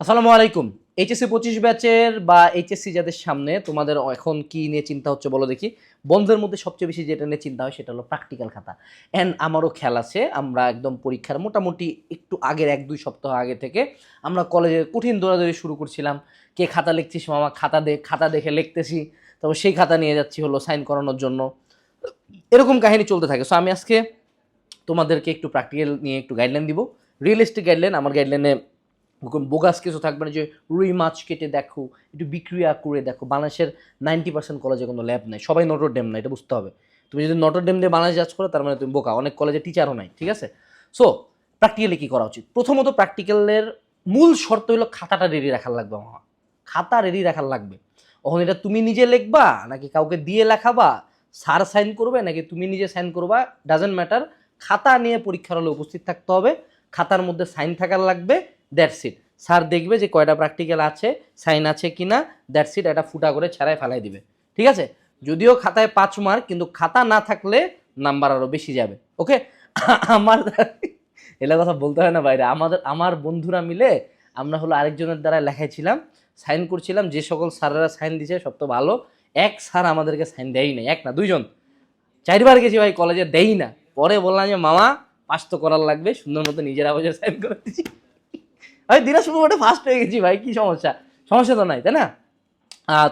আসসালামু আলাইকুম। এইচএসসি পঁচিশ ব্যাচের বা এইচএসসি যাদের সামনে তোমাদের এখন কি নিয়ে চিন্তা হচ্ছে বলো দেখি। বন্ধের মধ্যে সবচেয়ে বেশি যেটা নিয়ে চিন্তা হয় সেটা হলো প্র্যাকটিক্যাল খাতা। অ্যান্ড আমারও খেয়াল আছে, আমরা একদম পরীক্ষার মোটামুটি একটু আগের এক, দুই সপ্তাহ আগে থেকে আমরা কলেজে কঠিন দৌড়াদৌড়ি শুরু করছিলাম। কে খাতা লিখছিস মামা? খাতা দে, খাতা দেখে লিখতেছি। তারপর সেই খাতা নিয়ে যাচ্ছি হলো সাইন করানোর জন্য। এরকম কাহিনী চলতে থাকে। সো আমি আজকে তোমাদেরকে একটু প্র্যাকটিক্যাল নিয়ে একটু গাইডলাইন দিব। রিয়েলিস্টিক গাইডলাইন আমার গাইডলাইনে বোগাস কিছু থাকবে না যে রুই মাছ কেটে দেখো, একটু বিক্রিয়া করে দেখো। বাংলাদেশের নাইনটি পার্সেন্ট কলেজে কোনো ল্যাব নাই। সবাই নটর ডেম না, এটা বুঝতে হবে। তুমি যদি নটর ডেম দিয়ে বাংলাদেশ যাচ করো, তার মানে তুমি বোকা। অনেক কলেজে টিচারও নাই, ঠিক আছে? সো প্র্যাকটিক্যালি কী করা উচিত? প্রথমত প্র্যাকটিক্যালের মূল শর্ত হলো খাতাটা রেডি রাখার লাগবে আমার। খাতা রেডি রাখার লাগবে। তখন এটা তুমি নিজে লিখবা, নাকি কাউকে দিয়ে লেখাবা, স্যার সাইন করবে, নাকি তুমি নিজে সাইন করবা ডাজেন্ট ম্যাটার খাতা নিয়ে পরীক্ষার হলে উপস্থিত থাকতে হবে। খাতার মধ্যে সাইন থাকার লাগবে। দ্যাটস ইট স্যার দেখবে যে কয়টা প্র্যাকটিক্যাল আছে সাইন আছে কি না দ্যাটস ইট একটা ফুটা করে ছাড়াই ফেলাই দিবে। ঠিক আছে? যদিও খাতায় পাঁচ মার্ক কিন্তু খাতা না থাকলে নাম্বার আরও বেশি যাবে। ওকে আমার এলা কথা বলতে হয় না বাইরে। আমাদের আমার বন্ধুরা মিলে আমরা হলো আরেকজনের দ্বারা লেখাইছিলাম সাইন করছিলাম, যে সকল স্যারেরা সাইন দিছে, সব তো ভালো। এক স্যার আমাদেরকে সাইন দেয়ই না এক না, দুইজন। চারবার গেছি ভাই কলেজে দেই না। পরে বললাম যে, মামা, পাস তো করার লাগবে, সুন্দর মতো নিজের আওয়াজে সাইন করে দিচ্ছি। ভাই, দিনাজপুর মোটে ফার্স্ট হয়ে গেছি ভাই, কি সমস্যা? সমস্যা তো নাই, তাই না?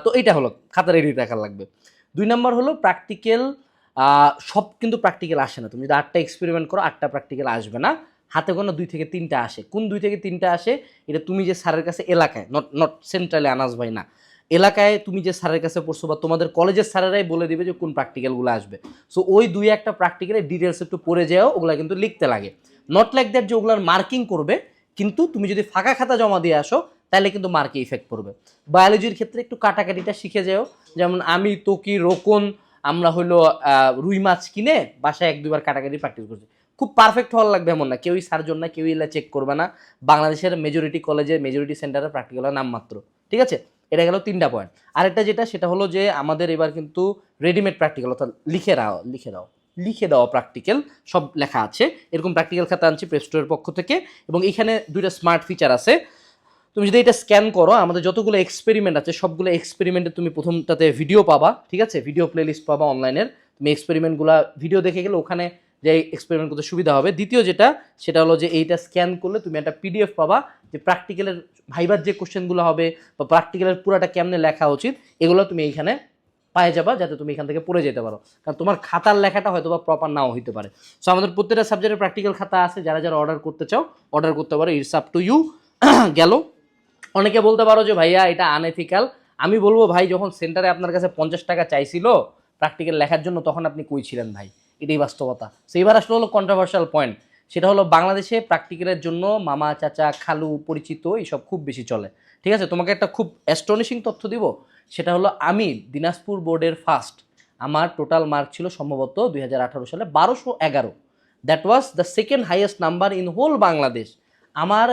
তো এটা হলো খাতা রেডি রাখার লাগবে। দুই নম্বর হলো প্র্যাকটিক্যাল সব কিন্তু প্র্যাকটিক্যাল আসে না। তুমি যদি আটটা এক্সপেরিমেন্ট করো, আটটা প্র্যাকটিক্যাল আসবে না। হাতে কোনো দুই থেকে তিনটা আসে। কোন দুই থেকে তিনটা আসে? এটা তুমি যে স্যারের কাছে, এলাকায় নট নট সেন্ট্রালে আনাস ভাই না। এলাকায় তুমি যে স্যারের কাছে পড়ছো বা তোমাদের কলেজের স্যারেরাই বলে দিবে যে কোন প্র্যাকটিক্যালগুলো আসবে। সো ওই দুই একটা প্র্যাকটিক্যালের ডিটেলস একটু পড়ে যাও, ওগুলো কিন্তু লিখতে লাগে। নট লাইক দ্যাট যে ওগুলার মার্কিং করবে কিন্তু তুমি যদি ফাঁকা খাতা জমা দিয়ে আসো, তাহলে কিন্তু মার্কে ইফেক্ট পড়বে। বায়োলজির ক্ষেত্রে একটু কাটাকাটিটা শিখে যাও। যেমন আমি, তোকি, রোকন, আমরা হলো রুই মাছ কিনে বাসায় এক, দুবার কাটাকাটি প্র্যাকটিস করছি। খুব পারফেক্ট হওয়ার লাগবে এমন না, কেউই সার্জন না, কেউই এলা চেক করবে না। বাংলাদেশের মেজরিটি কলেজে মেজরিটি সেন্টারে প্র্যাকটিক্যাল নামমাত্র ঠিক আছে? এটা গেল তিনটা পয়েন্ট আরেকটা যেটা, সেটা হলো যে আমাদের এবার কিন্তু রেডিমেড প্র্যাকটিক্যাল অর্থাৎ লিখে দাও লিখে দাও। লিখে দেওয়া প্র্যাকটিক্যাল সব লেখা আছে। এরকম প্র্যাকটিক্যাল খাতা আনছি প্লে স্টোরের পক্ষ থেকে। এবং এখানে দুইটা স্মার্ট ফিচার আছে। তুমি যদি এটা স্ক্যান করো, আমাদের যতগুলো এক্সপেরিমেন্ট আছে, সবগুলো এক্সপেরিমেন্টে তুমি প্রথমটাতে ভিডিও পাবা, ঠিক আছে? ভিডিও প্লেলিস্ট পাবা অনলাইনের তুমি এক্সপেরিমেন্টগুলো ভিডিও দেখে গেলে ওখানে যে এক্সপেরিমেন্ট করতে সুবিধা হবে। দ্বিতীয় যেটা, সেটা হলো যে এইটা স্ক্যান করলে তুমি একটা পিডিএফ পাবা যে প্র্যাকটিক্যালের ভাইবার যে কোশ্চেনগুলো হবে বা প্র্যাকটিক্যালের পুরাটা কেমনে লেখা উচিত, এগুলো তুমি এইখানে পায়ে যাবা যাতে তুমি এখান থেকে পড়ে যেতে পারো। কারণ তোমার খাতার লেখাটা হয়তো বা প্রপার নাও হইতে পারে। সো আমাদের প্রত্যেকটা সাবজেক্টের প্র্যাকটিক্যাল খাতা আছে। যারা যারা অর্ডার করতে চাও অর্ডার করতে পারো। ইটস আপ টু ইউ গেল। অনেকে বলতে পারো যে, ভাইয়া, এটা আনএথিক্যাল আমি বলব, ভাই, যখন সেন্টারে আপনার কাছে পঞ্চাশ টাকা চাইছিল প্র্যাকটিক্যাল লেখার জন্য, তখন আপনি কই ছিলেন ভাই? এটাই বাস্তবতা। সো এবার আসলে হলো কন্ট্রোভার্সিয়াল পয়েন্ট সেটা হলো বাংলাদেশে প্র্যাকটিক্যালের জন্য মামা, চাচা, খালু, পরিচিত, এইসব খুব বেশি চলে। ঠিক আছে? তোমাকে একটা খুব অ্যাস্টনিশিং তথ্য দিব। সেটা হলো আমি দিনাজপুর বোর্ডের ফার্স্ট আমার টোটাল মার্ক ছিল সম্ভবত দু হাজার আঠারো সালে বারোশো এগারো। That was the second highest number in whole Bangladesh. আমার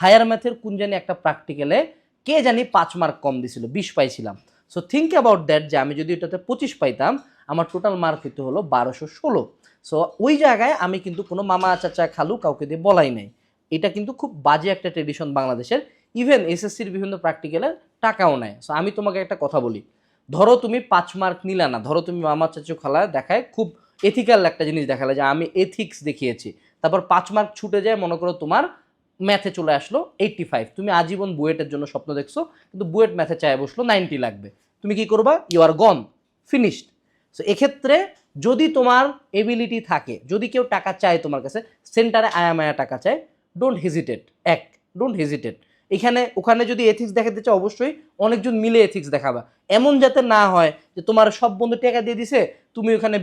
হায়ার ম্যাথের কোন জানি একটা প্র্যাকটিক্যালে কে জানি পাঁচ মার্ক কম দিছিল, বিশ পাইছিলাম। সো থিঙ্ক অ্যাবাউট দ্যাট যে আমি যদি এটাতে পঁচিশ পাইতাম, আমার টোটাল মার্ক হইতে হলো বারোশো ষোলো। সো ওই জায়গায় আমি কিন্তু কোনো মামা, চাচা, খালু কাউকে দিয়ে বলাই নাই। এটা কিন্তু খুব বাজে একটা ট্রেডিশন বাংলাদেশের। ইভেন এসএসসির বিভিন্ন প্র্যাকটিক্যালে টাকাও নেয়। সো আমি তোমাকে একটা কথা বলি। ধরো তুমি পাঁচ মার্ক নিলা না, ধরো তুমি মামা চাচু খালা দেখায় খুব এথিক্যাল একটা জিনিস দেখালে যে আমি এথিক্স দেখিয়েছি। তারপর পাঁচ মার্ক ছুটে যায়, মনে করো তোমার ম্যাথে চলে আসলো এইট্টি ফাইভ তুমি আজীবন বুয়েটের জন্য স্বপ্ন দেখছ, কিন্তু বুয়েট ম্যাথে চায় বসল নাইনটি লাগবে। তুমি কি করবা? You are gone finished so এক্ষেত্রে যদি তোমার এবিলিটি থাকে, যদি কেউ টাকা চায় তোমার কাছে সেন্টারে আয়ামায়া টাকা চায় ডোন্ট হেজিটেট এক ডোন্ট হেজিটেট এখানে, ওখানে যদি এথিক্স দেখাতে চাও, অবশ্যই অনেকজন মিলে এথিক্স দেখাবা। এমন যাতে না হয় যে তোমার সব বন্ধু টাকা দিয়ে দিছে, তুমি ওখানে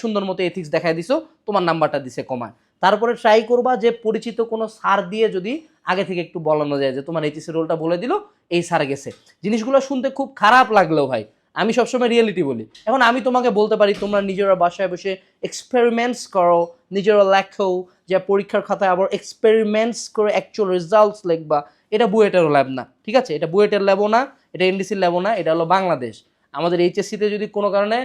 সুন্দর মতো এথিক্স দেখায় দিছো, তোমার নাম্বারটা দিছে কমায়। তারপরে ট্রাই করবা যে পরিচিত কোনো সার দিয়ে যদি আগে থেকে একটু বলানো যায় যে তোমার এইচএসি রোলটা বলে দিল, এই সার গেছে। জিনিসগুলো শুনতে খুব খারাপ লাগলেও ভাই, আমি সবসময় রিয়েলিটি বলি। এখন আমি তোমাকে বলতে পারি, তোমরা নিজেরা বাসায় বসে এক্সপেরিমেন্টস করো, নিজেরা লেখো, যে পরীক্ষার খাতায় আবার এক্সপেরিমেন্টস করে অ্যাকচুয়াল রেজাল্টস লিখবা। এটা বুয়েটেরও ল্যাব না, ঠিক আছে? এটা বুয়েটের ল্যাবও না, এটা এনডিসির ল্যাবও না, এটা হলো বাংলাদেশ। আমাদের এইচএসসিতে যদি কোনো কারণে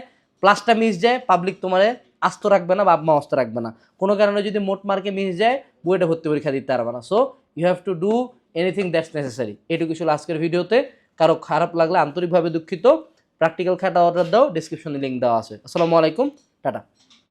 প্লাসটা মিস যায় পাবলিক তোমারে আস্ত রাখবে না বা আব্মা অস্ত রাখবে না। কোনো কারণে যদি মোট মার্কে মিস যায়, বুয়েটে ভর্তি পরীক্ষা দিতে পারবে না। So you have to do anything that's necessary এটুকু ছিল আজকের ভিডিওতে। কারও খারাপ লাগলে, আন্তরিকভাবে দুঃখিত। প্র্যাকটিক্যাল খাতা অর্ডার দাও ডিসক্রিপশনে লিঙ্ক দেওয়া আছে। আসসালামু আলাইকুম, টাটা।